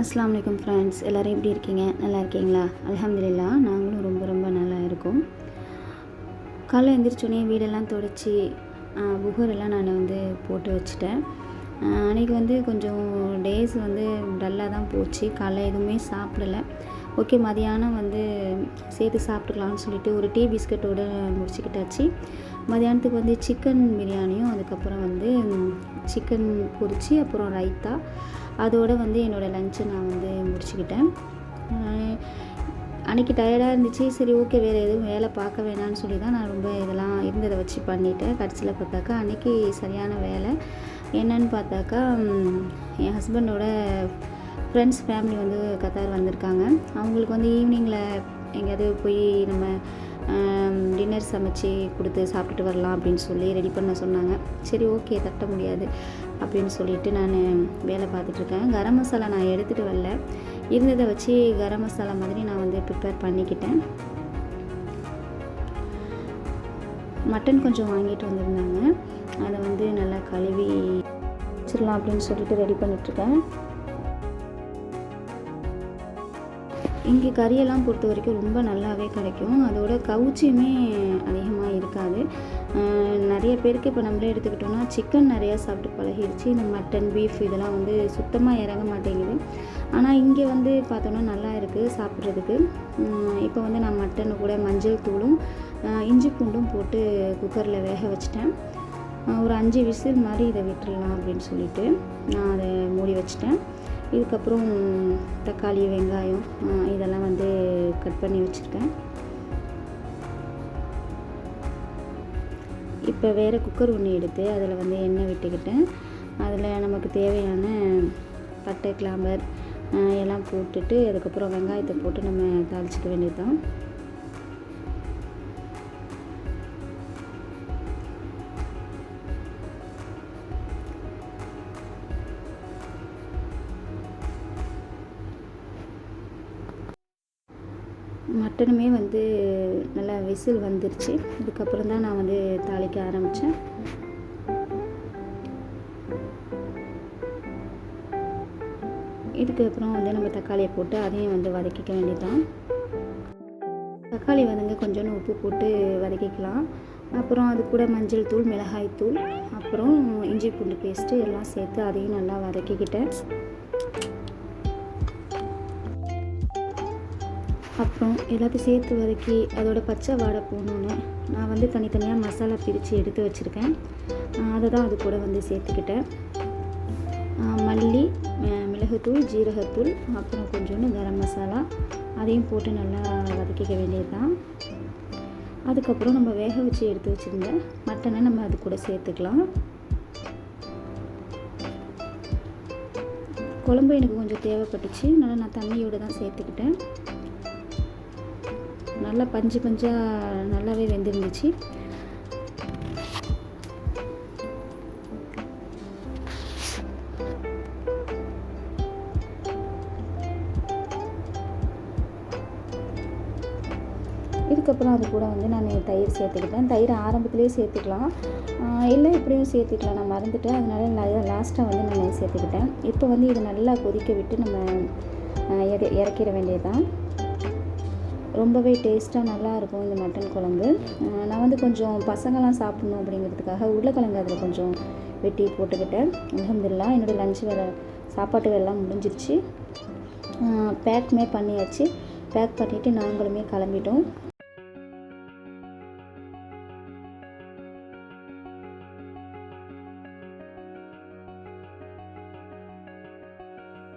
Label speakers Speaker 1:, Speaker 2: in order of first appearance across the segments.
Speaker 1: அஸ்லாம் வலைக்கம் ஃப்ரெண்ட்ஸ் எல்லோரும் எப்படி இருக்கீங்க நல்லா இருக்கீங்களா அலமதுல்லா நாங்களும் ரொம்ப ரொம்ப நல்லா இருக்கோம் காலைல எழுந்திரிச்சோடனே வீடெல்லாம் தொடச்சி புகரெல்லாம் நான் வந்து போட்டு வச்சுட்டேன் அன்றைக்கி வந்து கொஞ்சம் டேஸ் வந்து டல்லாக தான் போச்சு காலைல எதுவுமே சாப்பிடலை ஓகே மதியானம் வந்து சேர்த்து சாப்பிட்டுக்கலாம்னு சொல்லிட்டு ஒரு டீ பிஸ்கட்டோடு முடிச்சுக்கிட்டாச்சு மதியானத்துக்கு வந்து சிக்கன் பிரியாணியும் அதுக்கப்புறம் வந்து சிக்கன் பொரிச்சு அப்புறம் ரைத்தா அதோடு வந்து என்னோடய லஞ்சு நான் வந்து முடிச்சுக்கிட்டேன் அன்றைக்கி டயர்டாக இருந்துச்சு சரி ஓகே வேறு எதுவும் வேலை பார்க்க வேணாம்னு சொல்லி தான் நான் ரொம்ப இதெல்லாம் இருந்ததை வச்சு பண்ணிவிட்டேன் கடைசியில் பார்த்தாக்கா அன்றைக்கி சரியான வேலை என்னன்னு பார்த்தாக்கா என் ஹஸ்பண்டோட ஃப்ரெண்ட்ஸ் ஃபேமிலி வந்து கத்தார் வந்திருக்காங்க அவங்களுக்கு வந்து ஈவினிங்கில் எங்கேயாவது போய் நம்ம டின்னர் சமைச்சு கொடுத்து சாப்பிட்டுட்டு வரலாம் அப்படின்னு சொல்லி ரெடி பண்ண சொன்னாங்க சரி ஓகே தட்ட முடியாது அப்படின்னு சொல்லிட்டு நான் வேலை பார்த்துட்ருக்கேன் கரம் மசாலா நான் எடுத்துகிட்டு வரல இருந்ததை வச்சு கரம் மசாலா மாதிரி நான் வந்து ப்ரிப்பேர் பண்ணிக்கிட்டேன் மட்டன் கொஞ்சம் வாங்கிட்டு வந்திருந்தாங்க அதை வந்து நல்லா கழுவி வச்சிடலாம் அப்படின்னு சொல்லிட்டு ரெடி பண்ணிகிட்ருக்கேன் இங்கே கறியெல்லாம் பொறுத்த வரைக்கும் ரொம்ப நல்லாவே கிடைக்கும் அதோட கவுச்சியுமே அதிகமாக இருக்காது நிறைய பேருக்கு இப்போ நம்மளே எடுத்துக்கிட்டோம்னா சிக்கன் நிறையா சாப்பிட்டு பழகிடுச்சு இந்த மட்டன் பீஃப் இதெல்லாம் வந்து சுத்தமாக இறங்க மாட்டேங்குது ஆனால் இங்கே வந்து பார்த்தோன்னா நல்லா இருக்குது சாப்பிட்றதுக்கு இப்போ வந்து நான் மட்டன் கூட மஞ்சள் தூளும் இஞ்சி பூண்டும் போட்டு குக்கரில் வேக வச்சிட்டேன் ஒரு அஞ்சு விசில் மாதிரி இதை விட்டுடலாம் அப்படின்னு சொல்லிட்டு நான் அதை மூடி வச்சிட்டேன் இதுக்கப்புறம் தக்காளி வெங்காயம் பண்ணி வச்சுருக்கேன் இப்போ வேறு குக்கர் ஒன்று எடுத்து அதில் வந்து எண்ணெய் விட்டுக்கிட்டேன் அதில் நமக்கு தேவையான பட்டை கிளாம்பர் எல்லாம் போட்டுட்டு அதுக்கப்புறம் வெங்காயத்தை போட்டு நம்ம தாளிச்சிக்க வேண்டியது தான் மட்டனுமே வந்து நல்லா விசில் வந்துருச்சு இதுக்கப்புறம் தான் நான் வந்து தாளிக்க ஆரம்பித்தேன் இதுக்கப்புறம் வந்து நம்ம தக்காளியை போட்டு அதையும் வந்து வதக்கிக்க வேண்டியதான் தக்காளி வந்துங்க கொஞ்சோண்டு உப்பு போட்டு வதக்கிக்கலாம் அப்புறம் அது கூட மஞ்சள் தூள் மிளகாய் தூள் அப்புறம் இஞ்சி பூண்டு பேஸ்ட்டு எல்லாம் சேர்த்து அதையும் நல்லா வதக்கிக்கிட்டேன் அப்புறம் எல்லாத்தையும் சேர்த்து வதக்கி அதோட பச்சை வாடை போகணுன்னு நான் வந்து தனித்தனியாக மசாலா பிரித்து எடுத்து வச்சுருக்கேன் அதை தான் அது கூட வந்து சேர்த்துக்கிட்டேன் மல்லி மிளகுத்தூள் ஜீரகத்தூள் அப்புறம் கொஞ்சோண்டு கரம் மசாலா அதையும் போட்டு நல்லா வதக்கிக்க வேண்டியது தான் அதுக்கப்புறம் நம்ம வேக வச்சு எடுத்து வச்சுருந்த மட்டனை நம்ம அது கூட சேர்த்துக்கலாம் குழம்பு எனக்கு கொஞ்சம் தேவைப்பட்டுச்சு அதனால் நான் தண்ணியோடு தான் சேர்த்துக்கிட்டேன் நல்லா பஞ்சு பஞ்சாக நல்லாவே வெந்திருந்துச்சு இதுக்கப்புறம் அது கூட வந்து நான் தயிர் சேர்த்துக்கிட்டேன் தயிர் ஆரம்பத்துலேயே சேர்த்துக்கலாம் இல்லை இப்படியும் சேர்த்துக்கலாம் நான் மறந்துட்டேன் நிறைய லாஸ்ட்டாக வந்து நான் சேர்த்துக்கிட்டேன் இப்போ வந்து இதை நல்லா கொதிக்க விட்டு நம்ம இறக்கிற வேண்டியது தான் ரொம்பவே டேஸ்ட்டாக நல்லாயிருக்கும் இந்த மட்டன் குழம்பு நான் வந்து கொஞ்சம் பசங்கள்லாம் சாப்பிட்ணும் அப்படிங்கிறதுக்காக உருளைக்கிழங்கு அதில் கொஞ்சம் வெட்டி போட்டுக்கிட்டேன் அலமதுல்லா என்னோடய லஞ்சு வேலை சாப்பாட்டு வேலைலாம் முடிஞ்சிருச்சு பேக்குமே பண்ணியாச்சு பேக் பண்ணிவிட்டு நாங்களுமே கிளம்பிட்டோம்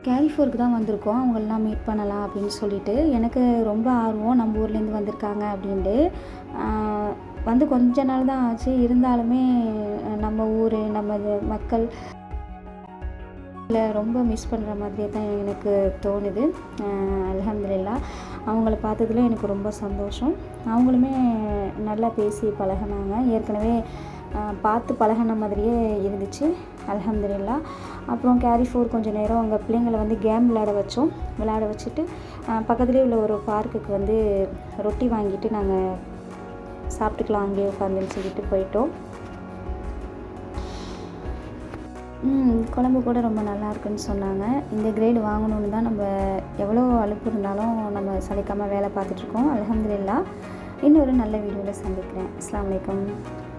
Speaker 1: கேலிஃபோர்க்கு தான் வந்திருக்கோம் அவங்களெலாம் மீட் பண்ணலாம் அப்படின்னு சொல்லிட்டு எனக்கு ரொம்ப ஆர்வம் நம்ம ஊர்லேருந்து வந்திருக்காங்க அப்படின்ட்டு வந்து கொஞ்ச நாள் தான் ஆச்சு இருந்தாலுமே நம்ம ஊர் நம்ம மக்கள் ரொம்ப மிஸ் பண்ணுற மாதிரியே தான் எனக்கு தோணுது அலமதுல்லா அவங்கள பார்த்ததுல எனக்கு ரொம்ப சந்தோஷம் அவங்களுமே நல்லா பேசி பழகினாங்க ஏற்கனவே பார்த்து பழகின மாதிரியே இருந்துச்சு அலமதுல்லா அப்புறம் கேரி ஃபோர் கொஞ்சம் நேரம் அங்கே பிள்ளைங்களை வந்து கேம் விளையாட வச்சோம் விளையாட வச்சுட்டு பக்கத்துலேயே உள்ள ஒரு பார்க்குக்கு வந்து ரொட்டி வாங்கிட்டு நாங்கள் சாப்பிட்டுக்கலாம் அங்கேயே உட்காந்துன்னு சொல்லிட்டு போயிட்டோம் குழம்பு கூட ரொம்ப நல்லா இருக்குன்னு சொன்னாங்க இந்த கிரேடு வாங்கணுன்னு தான் நம்ம எவ்வளோ அழுப்பு இருந்தாலும் நம்ம சலிக்காமல் வேலை பார்த்துட்ருக்கோம் அலமதுல்லா இன்னொரு நல்ல வீடியோவில் சந்திக்கிறேன் அஸ்லாம் வலைக்கம்